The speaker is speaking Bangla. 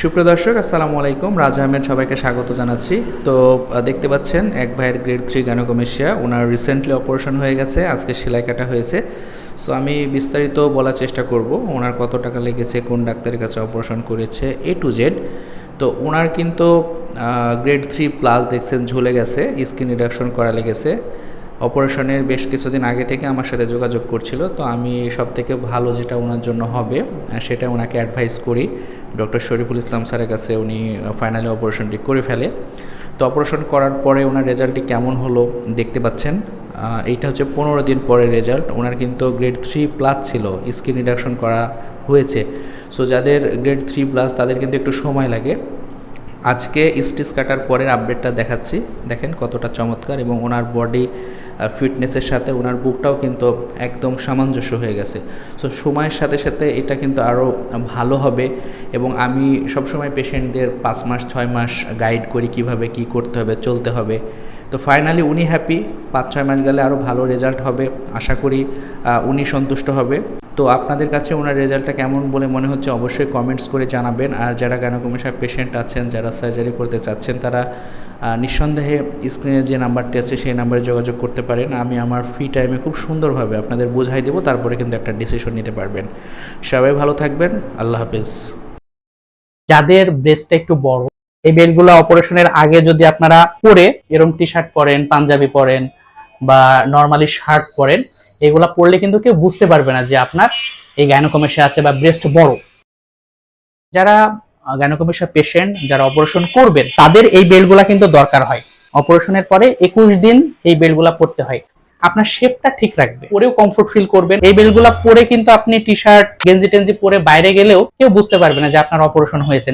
সুপ্রিয় দর্শক, আসসালামু আলাইকুম। রাজা আহমেদ সবাইকে স্বাগত জানাচ্ছি। তো দেখতে পাচ্ছেন, এক ভাইয়ের গ্রেড থ্রি গ্যানোকমেশিয়া ওনার রিসেন্টলি অপারেশন হয়ে গেছে, আজকে সেলাই কাটা হয়েছে। সো আমি বিস্তারিত বলার চেষ্টা করব, ওনার কত টাকা লেগেছে, কোন ডাক্তারের কাছে অপারেশন করেছে এ টু জেড তো, ওনার কিন্তু গ্রেড থ্রি প্লাস দেখছেন, ঝুলে গেছে স্কিন রিডাকশন করা লেগেছে। অপারেশনের বেশ কিছুদিন আগে থেকে আমার সাথে যোগাযোগ করছিল, তো আমি সব থেকে ভালো যেটা ওনার জন্য হবে সেটা ওনাকে অ্যাডভাইস করি। ডক্টর শরীফুল ইসলাম স্যারের কাছে উনি ফাইনালি অপারেশনটি করে ফেলে। তো অপারেশন করার পরে ওনার রেজাল্টটি কেমন হলো দেখতে পাচ্ছেন। এইটা হচ্ছে পনেরো দিন পরে রেজাল্ট ওনার কিন্তু গ্রেড থ্রি প্লাস ছিল স্কিন রিডাকশন করা হয়েছে। সো যাদের গ্রেড থ্রি প্লাস তাদের কিন্তু একটু সময় লাগে। আজকে স্টিচ কাটার পরের আপডেটটা দেখাচ্ছি। দেখেন কতটা চমৎকার এবং ওনার বডি ফিটনেসের সাথে ওনার বুকটাও কিন্তু একদম সামঞ্জস্য হয়ে গেছে। সো সময়ের সাথে সাথে এটা কিন্তু আরও ভালো হবে এবং আমি সবসময় পেশেন্টদের পাঁচ মাস, ছয় মাস গাইড করি কীভাবে কি করতে হবে, চলতে হবে। তো ফাইনালি উনি হ্যাপি পাঁচ, ছয় মাস গেলে আরও ভালো রেজাল্ট হবে। আশা করি উনি সন্তুষ্ট হবে। তো আপনাদের কাছে ওনার রেজাল্টটা কেমন বলে মনে হচ্ছে অবশ্যই কমেন্টস করে জানাবেন। আর যারা গ্যানোকমেশা পেশেন্ট আছেন, যারা সার্জারি করতে চাচ্ছেন, তারা নিঃসন্দেহে স্ক্রিনে যে নাম্বারটি আছে সেই নাম্বারে যোগাযোগ করতে পারেন। আমি আমার ফ্রি টাইমে খুব সুন্দরভাবে আপনাদের বোঝাই দেবো, তারপরে কিন্তু একটা ডিসিশন নিতে পারবেন। সবাই ভালো থাকবেন, আল্লাহ হাফেজ। যাদের ব্রেস্টটা একটু বড়, এই বেল্টগুলো অপারেশনের আগে যদি আপনারা পরে এরকম টি শার্ট পরেন, পাঞ্জাবি পরেন বা নর্মালি শার্ট পরেন এগুলা পরলে কিন্তু কেউ বুঝতে পারবে না যে আপনার এই গাইনোকমেশিয়া আছে বা ব্রেস্ট বড়। যারা গাইনোকমেশিয়া পেশেন্ট যারা অপারেশন করবেন, তাদের এই বেল্টগুলা কিন্তু দরকার হয়। অপারেশনের পরে একুশ দিন এই বেল্টগুলা পরতে হয়। আপনার শেপটা ঠিক রাখবে। পরেও কমফোর্ট ফিল করবেন। এই বেল্টগুলা পরে কিন্তু আপনি টি শার্ট গেঞ্জি টেঞ্জি পরে বাইরে গেলেও কেউ বুঝতে পারবে না যে আপনার অপারেশন হয়েছে